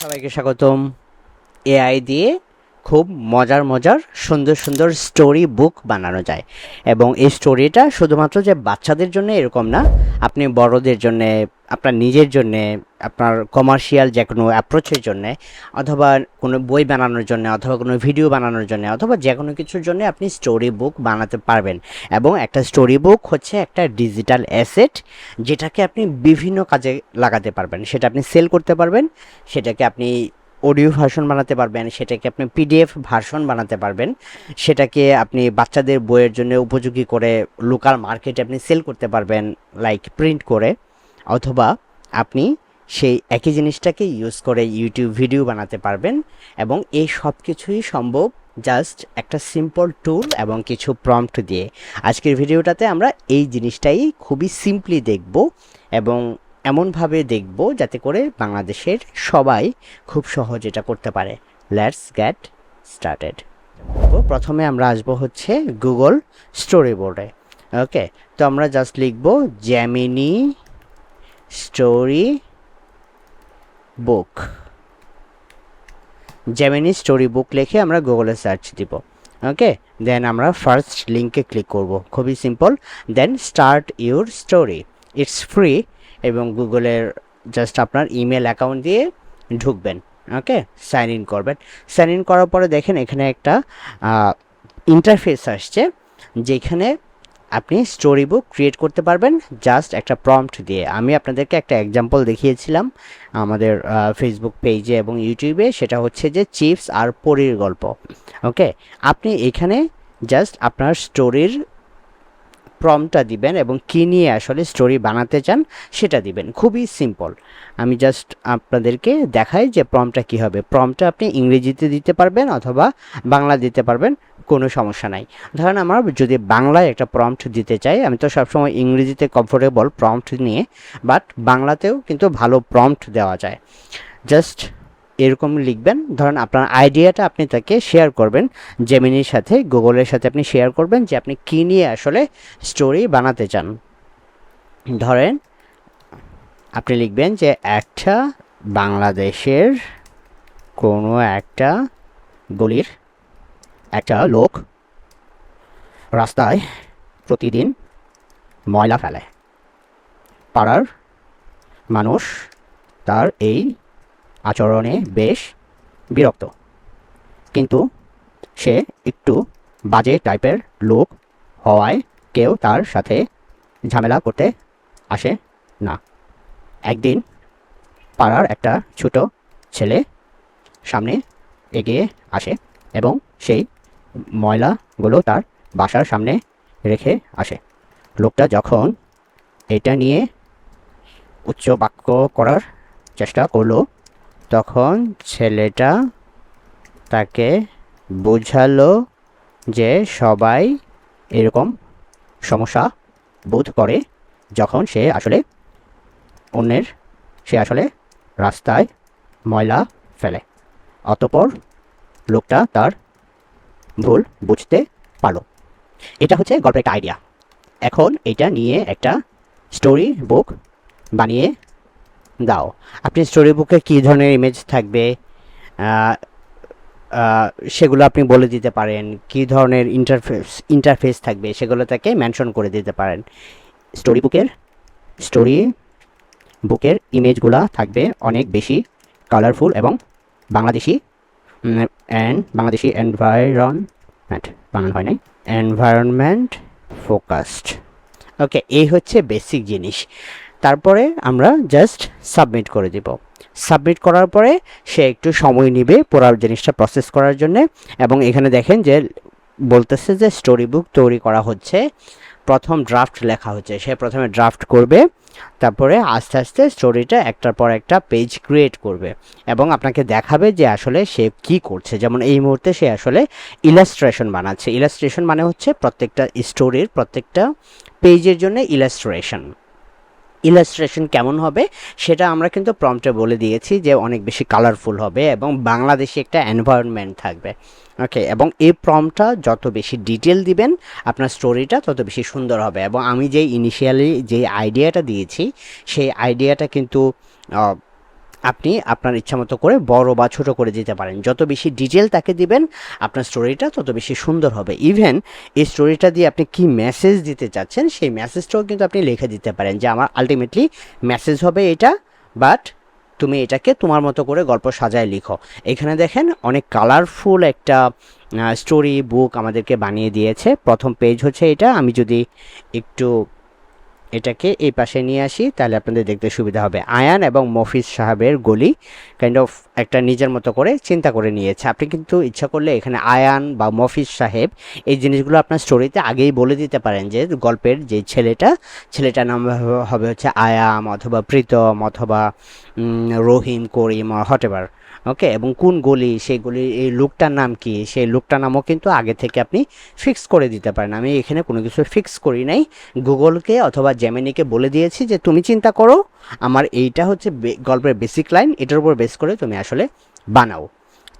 সবাইকে স্বাগতম। এআই দিয়ে খুব মজার মজার সুন্দর সুন্দর স্টোরি বুক বানানো যায়। এবং এই স্টোরিটা শুধুমাত্র যে বাচ্চাদের জন্য এরকম না, আপনি বড়দের জন্য, আপনার নিজের জন্য, আপনার কমার্শিয়াল যে কোনো অ্যাপ্রোচের জন্য, অথবা কোনো বই বানানোর জন্য, অথবা কোনো ভিডিও বানানোর জন্য, অথবা যে কোনো কিছুর জন্য আপনি স্টোরি বুক বানাতে পারবেন। এবং একটা স্টোরি বুক হচ্ছে একটা ডিজিটাল অ্যাসেট যেটাকে আপনি বিভিন্ন কাজে লাগাতে পারবেন। সেটা আপনি সেল করতে পারবেন, সেটাকে আপনি অডিও ভার্সন বানাতে পারবেন, সেটাকে আপনি পিডিএফ ভার্সন বানাতে পারবেন, সেটাকে আপনি বাচ্চাদের বইয়ের জন্য উপযোগী করে লোকাল মার্কেটে আপনি সেল করতে পারবেন লাইক প্রিন্ট করে, অথবা আপনি সেই একই জিনিসটাকে ইউজ করে ইউটিউব ভিডিও বানাতে পারবেন, এবং এই সব কিছুই সম্ভব জাস্ট একটা সিম্পল টুল এবং কিছু প্রম্পট দিয়ে। আজকের ভিডিওটাতে আমরা এই জিনিসটাই খুবই সিম্পলি দেখব, এবং এমনভাবে দেখব যাতে করে বাংলাদেশের সবাই খুব সহজ এটা করতে পারে। লেটস গেট স্টার্টেড প্রথমে আমরা আসব হচ্ছে গুগল স্টোরি বোর্ডে ওকে তো আমরা জাস্ট লিখব Gemini story book Gemini story book লিখে আমরা গুগলে সার্চ দিব। ওকে দেন আমরা ফার্স্ট লিঙ্কে ক্লিক করব। খুবই simple then start your story it's free এবং গুগলের জাস্ট আপনার ইমেল অ্যাকাউন্ট দিয়ে ঢুকবেন ওকে সাইন ইন করবেন। সাইন ইন করার পরে দেখেন এখানে একটা ইন্টারফেস আসছে, যেখানে আপনি স্টোরি বুক ক্রিয়েট করতে পারবেন জাস্ট একটা প্রম্পট দিয়ে। আমি আপনাদেরকে একটা এক্সাম্পল দেখিয়েছিলাম আমাদের ফেসবুক পেজে এবং ইউটিউবে সেটা হচ্ছে যে চিপস আর পরীর গল্প ওকে আপনি এখানে জাস্ট আপনার স্টোরির প্রমটা দিবেন এবং কী নিয়ে আসলে স্টোরি বানাতে চান সেটা দিবেন। খুবই সিম্পল আমি জাস্ট আপনাদেরকে দেখাই যে প্রমটা কী হবে। প্রমটা আপনি ইংরেজিতে দিতে পারবেন অথবা বাংলা দিতে পারবেন, কোনো সমস্যা নাই। ধরেন আমার যদি বাংলায় একটা প্রম্পট দিতে চাই, আমি তো সবসময় ইংরেজিতে কমফোর্টেবল প্রম্পট নিয়ে বাট বাংলাতেও কিন্তু ভালো প্রম্পট দেওয়া যায়। জাস্ট এরকম লিখবেন। ধরেন আপনার আইডিয়াটা আপনি তাকে শেয়ার করবেন। জেমিনির সাথে গুগলের সাথে আপনি শেয়ার করবেন যে আপনি কী নিয়ে আসলে স্টোরি বানাতে চান। ধরেন আপনি লিখবেন যে একটা বাংলাদেশের কোনো একটা গলির একটা লোক রাস্তায় প্রতিদিন ময়লা ফেলে। পাড়ার মানুষ তার এই আচরণে বেশ বিরক্ত। কিন্তু সে একটু বাজে টাইপের লোক হওয়ায় কেউ তার সাথে ঝামেলা করতে আসে না। একদিন পাড়ার একটা ছোট ছেলে সামনে এগিয়ে আসে এবং সেই ময়লাগুলো তার বাসার সামনে রেখে আসে। লোকটা যখন এটা নিয়ে উচ্চ বাক্য করার চেষ্টা করল তখন ছেলেটা তাকে বোঝালো যে সবাই এরকম সমস্যা বোধ করে যখন সে আসলে অন্যের, সে আসলে রাস্তায় ময়লা ফেলে। অতপর লোকটা তার ভুল বুঝতে পারল। এটা হচ্ছে গল্পের একটা আইডিয়া এখন এটা নিয়ে একটা স্টোরি বুক বানিয়ে দাও। আপনি স্টোরি বুকে কী ধরনের ইমেজ থাকবে? সেগুলো আপনি বলে দিতে পারেন। কী ধরনের ইন্টারফেস ইন্টারফেস থাকবে সেগুলো তাকে মেনশন করে দিতে পারেন। স্টোরি বুকের স্টোরি বুকের ইমেজগুলা থাকবে অনেক বেশি কালারফুল এবং বাংলাদেশি। অ্যান্ড বাংলাদেশি এনভায়রনমেন্ট বানানো হয় নাই। এনভায়রনমেন্ট ফোকাসড ওকে এই হচ্ছে বেসিক জিনিস। তারপরে আমরা জাস্ট সাবমিট করে দিব। সাবমিট করার পরে সে একটু সময় নেবে পুরো জিনিসটা প্রসেস করার জন্য এবং এখানে দেখেন যে বলতেছে যে স্টোরি বুক তৈরি করা হচ্ছে। প্রথম ড্রাফট লেখা হচ্ছে, সে প্রথমে ড্রাফট করবে, তারপরে আস্তে আস্তে স্টোরিটা একটার পর একটা পেজ ক্রিয়েট করবে এবং আপনাকে দেখাবে যে আসলে সে কি করছে। যেমন এই মুহূর্তে সে আসলে ইলাস্ট্রেশন বানাচ্ছে। ইলাস্ট্রেশন মানে হচ্ছে প্রত্যেকটা স্টোরির প্রত্যেকটা পেজের জন্য ইলাস্ট্রেশন ইলাস্ট্রেশন কেমন হবে, সেটা আমরা কিন্তু প্রম্পটে বলে দিয়েছি যে অনেক বেশি কালারফুল হবে এবং বাংলাদেশি একটা এনভায়রনমেন্ট থাকবে। ওকে এবং এই প্রমটা যত বেশি ডিটেল দিবেন, আপনার স্টোরিটা তত বেশি সুন্দর হবে। এবং আমি যে ইনিশিয়ালি যে আইডিয়াটা দিয়েছি, সেই আইডিয়াটা কিন্তু আপনি আপনার ইচ্ছা মতো করে বড় বা ছোট করে দিতে পারেন। যত বেশি ডিটেল তাকে দিবেন, আপনার স্টোরিটা তত বেশি সুন্দর হবে। ইভেন এই স্টোরিটা দিয়ে আপনি কি মেসেজ দিতে চাচ্ছেন, সেই মেসেজটাও কিন্তু আপনি লিখে দিতে পারেন যে, আমার আলটিমেটলি মেসেজ হবে এটা বাট তুমি এটাকে তোমার মতো করে গল্প সাজায় লিখো। এখানে দেখেন অনেক কালারফুল একটা স্টোরি বুক আমাদেরকে বানিয়ে দিয়েছে। প্রথম পেজ হচ্ছে এটা। আমি যদি একটু এটাকে এই পাশে নিয়ে আসি, তাহলে আপনাদের দেখতে সুবিধা হবে। আয়ান এবং মফিজ সাহেবের গলি কাইন্ড অফ একটা নিজের মতো করে চিন্তা করে নিয়েছে। আপনি কিন্তু ইচ্ছা করলে এখানে আয়ান বা মফিজ সাহেব এই জিনিসগুলো আপনার স্টোরিতে আগেই বলে দিতে পারেন যে গল্পের যে ছেলেটা, ছেলেটার নাম হবে হচ্ছে আয়াম অথবা প্রীতম অথবা রহিম, করিম হটেবার ওকে এবং কোন গলি, সেই গলি, এই লুকটার নাম কি? সেই লুকটার নামও কিন্তু আগে থেকে আপনি ফিক্স করে দিতে পারেন। আমি এখানে কোনো কিছু ফিক্স করি নাই। গুগলকে অথবা জেমিনিকে বলে দিয়েছি যে তুমি চিন্তা করো, আমার এইটা হচ্ছে গল্পের বেসিক লাইন এটার উপর বেস করে তুমি আসলে বানাও।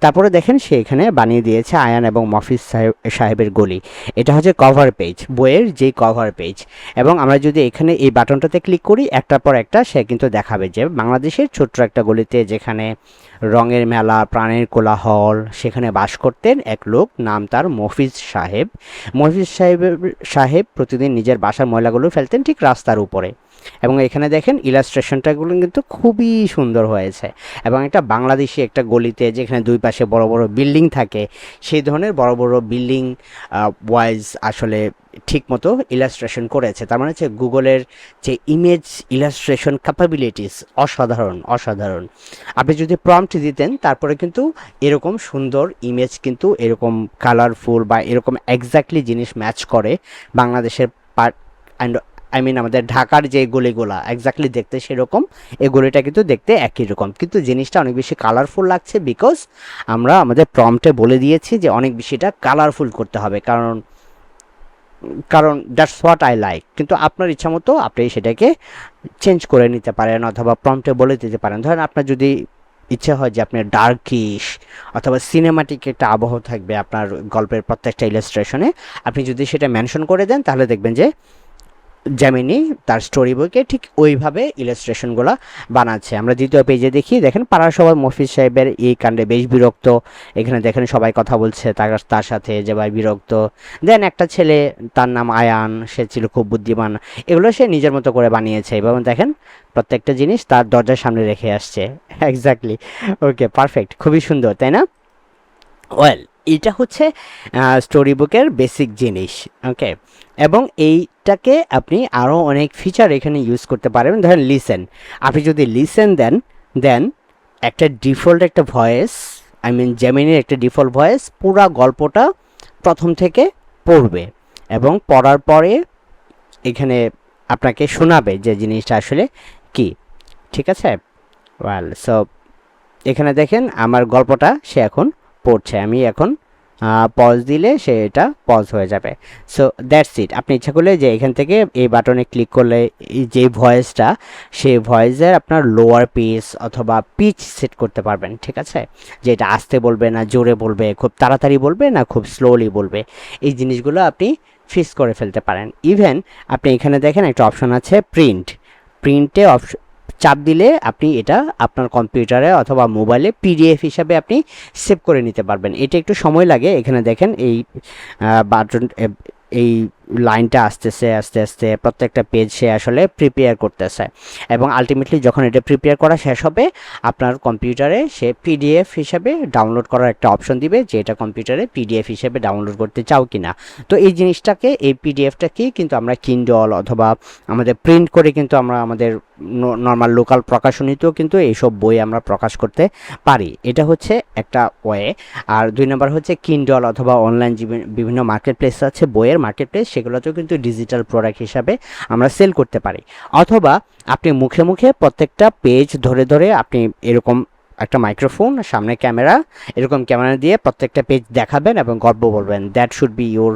তারপরে দেখেন সে এখানে বানিয়ে দিয়েছে আয়ান এবং মফিজ সাহেব সাহেবের গলি। এটা হচ্ছে কভার পেজ বইয়ের যেই কভার পেজ এবং আমরা যদি এখানে এই বাটনটাতে ক্লিক করি, একটার পর একটা সে কিন্তু দেখাবে যে বাংলাদেশের ছোট্ট একটা গলিতে যেখানে রঙের মেলা, প্রাণের কোলাহল, সেখানে বাস করতেন এক লোক, নাম তার মফিজ সাহেব। মফিজ সাহেবের সাহেব প্রতিদিন নিজের বাসার ময়লাগুলো ফেলতেন ঠিক রাস্তার উপরে। এবং এখানে দেখেন ইলাস্ট্রেশনটাগুলো কিন্তু খুবই সুন্দর হয়েছে। এবং একটা বাংলাদেশি একটা গলিতে যেখানে দুই পাশে বড় বড় বিল্ডিং থাকে, সেই ধরনের বড় বড় বিল্ডিং ওয়াইজ আসলে ঠিক মতো ইলাস্ট্রেশন করেছে। তার মানে হচ্ছে গুগলের যে ইমেজ ইলাস্ট্রেশন ক্যাপাবিলিটিস অসাধারণ অসাধারণ। আপনি যদি প্রম্পট দিতেন, তারপরে কিন্তু এরকম সুন্দর ইমেজ কিন্তু এরকম কালারফুল বা এরকম এক্স্যাক্টলি জিনিস ম্যাচ করে বাংলাদেশের পার্ট অ্যান্ড আই মিন আমাদের ঢাকার যে গলিগুলা এক্স্যাক্টলি দেখতে সেরকম এই গলিটা কিন্তু দেখতে একই রকম। কিন্তু জিনিসটা অনেক বেশি কালারফুল লাগছে বিকজ আমরা আমাদের প্রম্পটে বলে দিয়েছি যে অনেক বেশিটা কালারফুল করতে হবে। কারণ কারণ দ্যাটস হোয়াট আই লাইক কিন্তু আপনার ইচ্ছা মতো আপনি সেটাকে চেঞ্জ করে নিতে পারেন অথবা প্রম্পটে বলে দিতে পারেন। ধরেন আপনার যদি ইচ্ছে হয় যে আপনার ডার্কিশ অথবা সিনেমাটিক একটা আবহ থাকবে আপনার গল্পের প্রত্যেকটা ইলাস্ট্রেশনে আপনি যদি সেটা মেনশন করে দেন তাহলে দেখবেন যে জ্যামিনি তার স্টোরি বইকে ঠিক ওইভাবে ইলাস্ট্রেশনগুলো বানাচ্ছে। আমরা দ্বিতীয় পেজে দেখি, দেখেন পাড়ার সবাই মফিজ সাহেবের এই কাণ্ডে বেশ বিরক্ত। এখানে দেখেন সবাই কথা বলছে, তার তার সাথে যে ভাই বিরক্ত। দেন একটা ছেলে, তার নাম আয়ান, সে ছিল খুব বুদ্ধিমান। এগুলো সে নিজের মতো করে বানিয়েছে। এবং দেখেন প্রত্যেকটা জিনিস তার দরজার সামনে রেখে আসছে। এক্স্যাক্টলি ওকে পারফেক্ট খুবই সুন্দর, তাই না? ওয়েল এটা হচ্ছে স্টোরি বুকের বেসিক জিনিস। ওকে এবং এইটাকে আপনি আরও অনেক ফিচার এখানে ইউজ করতে পারবেন। ধরেন লিসেন আপনি যদি লিসেন দেন দেন একটা ডিফল্ট একটা ভয়েস আই মিন জেমিনের একটা ডিফল্ট ভয়েস পুরা গল্পটা প্রথম থেকে পড়বে এবং পড়ার পরে এখানে আপনাকে শোনাবে যে জিনিসটা আসলে কি। ঠিক আছে? ওয়াল সো এখানে দেখেন আমার গল্পটা সে এখন পড়ছে। আমি এখন পজ দিলে সে এটা পজ হয়ে যাবে। সো দ্যাটস ইট আপনি ইচ্ছা করলে যে এখান থেকে এই বাটনে ক্লিক করলে যে ভয়েসটা সেই ভয়েসের আপনার লোয়ার পিচ অথবা পিচ সেট করতে পারবেন, ঠিক আছে? যে এটা আস্তে বলবে না, জোরে বলবে, খুব তাড়াতাড়ি বলবে না, খুব স্লোলি বলবে। এই জিনিসগুলো আপনি ফিক্স করে ফেলতে পারেন। ইভেন আপনি এখানে দেখেন একটা অপশন আছে প্রিন্ট প্রিন্টে অপশন চাপ দিলে আপনি এটা আপনার কম্পিউটারে অথবা মোবাইলে পিডিএফ হিসাবে আপনি সেভ করে নিতে পারবেন। এটা একটু সময় লাগে। এখানে দেখেন এই বাটন এই লাইনটা আসতেছে, আস্তে আস্তে প্রত্যেকটা পেজ সে আসলে প্রিপেয়ার করতেছে। এবং আলটিমেটলি যখন এটা প্রিপেয়ার করা শেষ হবে, আপনার কম্পিউটারে সে পিডিএফ হিসাবে ডাউনলোড করার একটা অপশন দিবে যে এটা কম্পিউটারে পিডিএফ হিসেবে ডাউনলোড করতে চাও কি না তো এই জিনিসটাকে, এই পিডিএফটাকে কিন্তু আমরা কিন্ডল অথবা আমাদের প্রিন্ট করে কিন্তু আমরা আমাদের নর্মাল লোকাল প্রকাশনীতেও কিন্তু এইসব বই আমরা প্রকাশ করতে পারি। এটা হচ্ছে একটা ওয়ে। আর দুই নম্বর হচ্ছে কিন্ডল অথবা অনলাইন বিভিন্ন মার্কেট প্লেস আছে, বইয়ের মার্কেট প্লেস সেগুলোতেও কিন্তু ডিজিটাল প্রোডাক্ট হিসাবে আমরা সেল করতে পারি। অথবা আপনি মুখে মুখে প্রত্যেকটা পেজ ধরে ধরে আপনি এরকম একটা মাইক্রোফোন সামনে ক্যামেরা এরকম ক্যামেরা দিয়ে প্রত্যেকটা পেজ দেখাবেন এবং গল্প বলবেন that should be your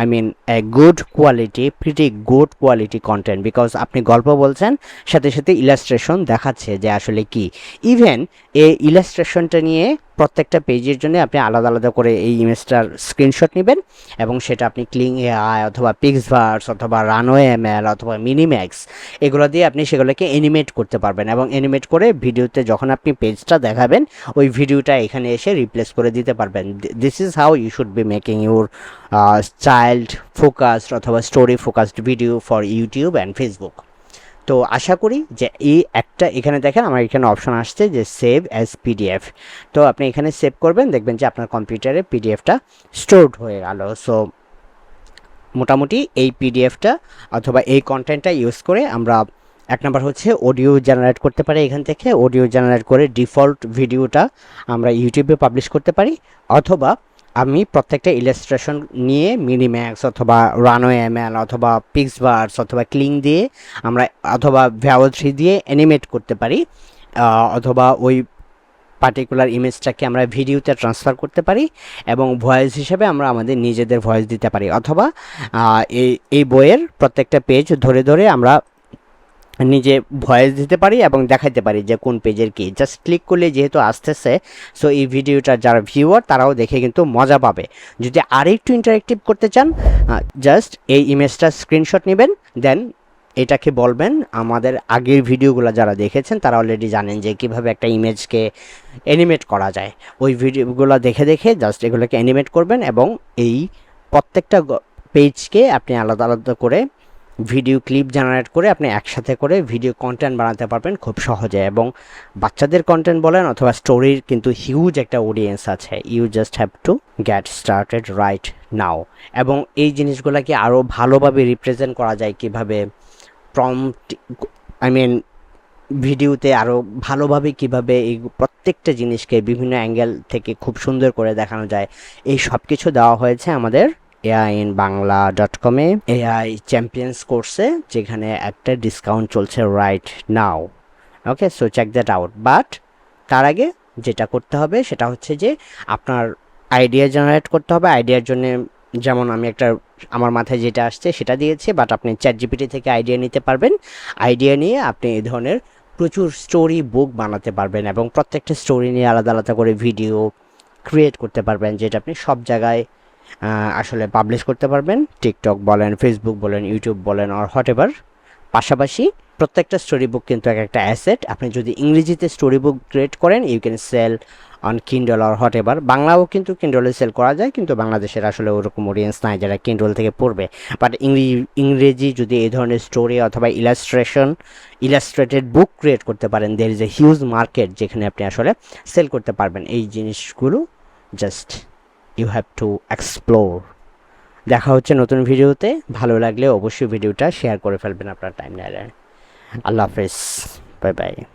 I mean a good quality pretty good quality content because আপনি গল্প বলছেন, সাথে সাথে ইলাস্ট্রেশন দেখাচ্ছে যে আসলে কি। ইভেন এই ইলাস্ট্রেশনটা নিয়ে প্রত্যেকটা পেজের জন্য আপনি আলাদা আলাদা করে এই ইমেজটার স্ক্রিনশট নেবেন এবং সেটা আপনি ক্লিং এ এআই অথবা পিক্সভার্স অথবা রানওয়ে এমএল অথবা মিনিম্যাক্স এগুলো দিয়ে আপনি সেগুলোকে অ্যানিমেট করতে পারবেন এবং অ্যানিমেট করে ভিডিওতে যখন আপনি পেজটা দেখাবেন, ওই ভিডিওটা এখানে এসে রিপ্লেস করে দিতে পারবেন। This is how you should be making your child focused অথবা story focused video for YouTube and Facebook তো আশা করি যে এই একটা, এখানে দেখেন আমার এখানে অপশন আসছে যে সেভ অ্যাজ পিডিএফ তো আপনি এখানে সেভ করবেন, দেখবেন যে আপনার কম্পিউটারে পিডিএফটা স্টোরড হয়ে গেল। সো মোটামুটি এই পিডিএফটা অথবা এই কন্টেন্টটা ইউজ করে আমরা এক নম্বর হচ্ছে অডিও জেনারেট করতে পারি এখান থেকে। অডিও জেনারেট করে ডিফল্ট ভিডিওটা আমরা ইউটিউবে পাবলিশ করতে পারি। অথবা আমি প্রত্যেকটা ইলাস্ট্রেশন নিয়ে মিনিম্যাক্স অথবা রানওয়ে এমএল অথবা পিক্সবার্স অথবা ক্লিং দিয়ে আমরা অথবা ভ্যাও থ্রি দিয়ে অ্যানিমেট করতে পারি অথবা ওই পার্টিকুলার ইমেজটাকে আমরা ভিডিওতে ট্রান্সফার করতে পারি এবং ভয়েস হিসেবে আমরা আমাদের নিজেদের ভয়েস দিতে পারি। অথবা এই এই বইয়ের প্রত্যেকটা পেজ ধরে ধরে আমরা নিজে ভয়েস দিতে পারি এবং দেখাইতে পারি যে কোন পেজের কি। জাস্ট ক্লিক করলে যেহেতু আসতেছে সো এই ভিডিওটা যারা ভিউয়ার তারাও দেখে কিন্তু মজা পাবে। যদি আরেকটু ইন্টারেক্টিভ করতে চান জাস্ট এই ইমেজটা স্ক্রিনশট নেবেন দেন এটাকে বলবেন, আমাদের আগের ভিডিওগুলো যারা দেখেছেন, তারা অলরেডি জানেন যে কীভাবে একটা ইমেজকে অ্যানিমেট করা যায়। ওই ভিডিওগুলো দেখে দেখে জাস্ট এগুলোকে অ্যানিমেট করবেন এবং এই প্রত্যেকটা পেজকে আপনি আলাদা আলাদা করে ভিডিও ক্লিপ জেনারেট করে আপনি একসাথে করে ভিডিও কন্টেন্ট বানাতে পারবেন খুব সহজে এবং বাচ্চাদের কন্টেন্ট বলেন অথবা স্টোরির কিন্তু হিউজ একটা অডিয়েন্স আছে। You just have to get started right now এবং এই জিনিসগুলোকে আরও ভালোভাবে রিপ্রেজেন্ট করা যায় কীভাবে প্রম্পট আই মিন ভিডিওতে আরও ভালোভাবে কীভাবে এই প্রত্যেকটা জিনিসকে বিভিন্ন অ্যাঙ্গেল থেকে খুব সুন্দর করে দেখানো যায়। এই সব কিছু দেওয়া হয়েছে আমাদের এআই ইন বাংলা ডট কমে এআই চ্যাম্পিয়ন্স কোর্সে যেখানে একটা ডিসকাউন্ট চলছে right now okay so check that out but তার আগে যেটা করতে হবে, সেটা হচ্ছে যে আপনার আইডিয়া জেনারেট করতে হবে। আইডিয়ার জন্য যেমন আমি একটা, আমার মাথায় যেটা আসছে সেটা দিয়েছি বাট আপনি চ্যাট জিপিটি থেকে আইডিয়া নিতে পারবেন। আইডিয়া নিয়ে আপনি এই ধরনের প্রচুর স্টোরি বুক বানাতে পারবেন এবং প্রত্যেকটা স্টোরি নিয়ে আলাদা আলাদা করে ভিডিও ক্রিয়েট করতে পারবেন, যেটা আপনি সব জায়গায় আসলে পাবলিশ করতে পারবেন। টিকটক বলেন ফেসবুক বলেন ইউটিউব বলেন আর হট এভার পাশাপাশি প্রত্যেকটা স্টোরি বুক কিন্তু এক একটা অ্যাসেট আপনি যদি ইংরেজিতে স্টোরি বুক ক্রিয়েট করেন you can sell on Kindle R whatever বাংলাও কিন্তু কিন্ডলে সেল করা যায়, কিন্তু বাংলাদেশের আসলে ওরকম অডিয়েন্স নাই যারা কিন্ডল থেকে পড়বে। বাট ইংরেজি ইংরেজি যদি এই ধরনের স্টোরি অথবা ইলাস্ট্রেশন ইলাস্ট্রেটেড বুক ক্রিয়েট করতে পারেন there is a huge market যেখানে আপনি আসলে সেল করতে পারবেন। এই জিনিসগুলো just you have to explore দেখা হচ্ছে নতুন ভিডিওতে। ভালো লাগলে অবশ্যই ভিডিওটা শেয়ার করে ফেলবেন আপনার টাইম লাইনে আল্লাহ হাফেজ। Bye bye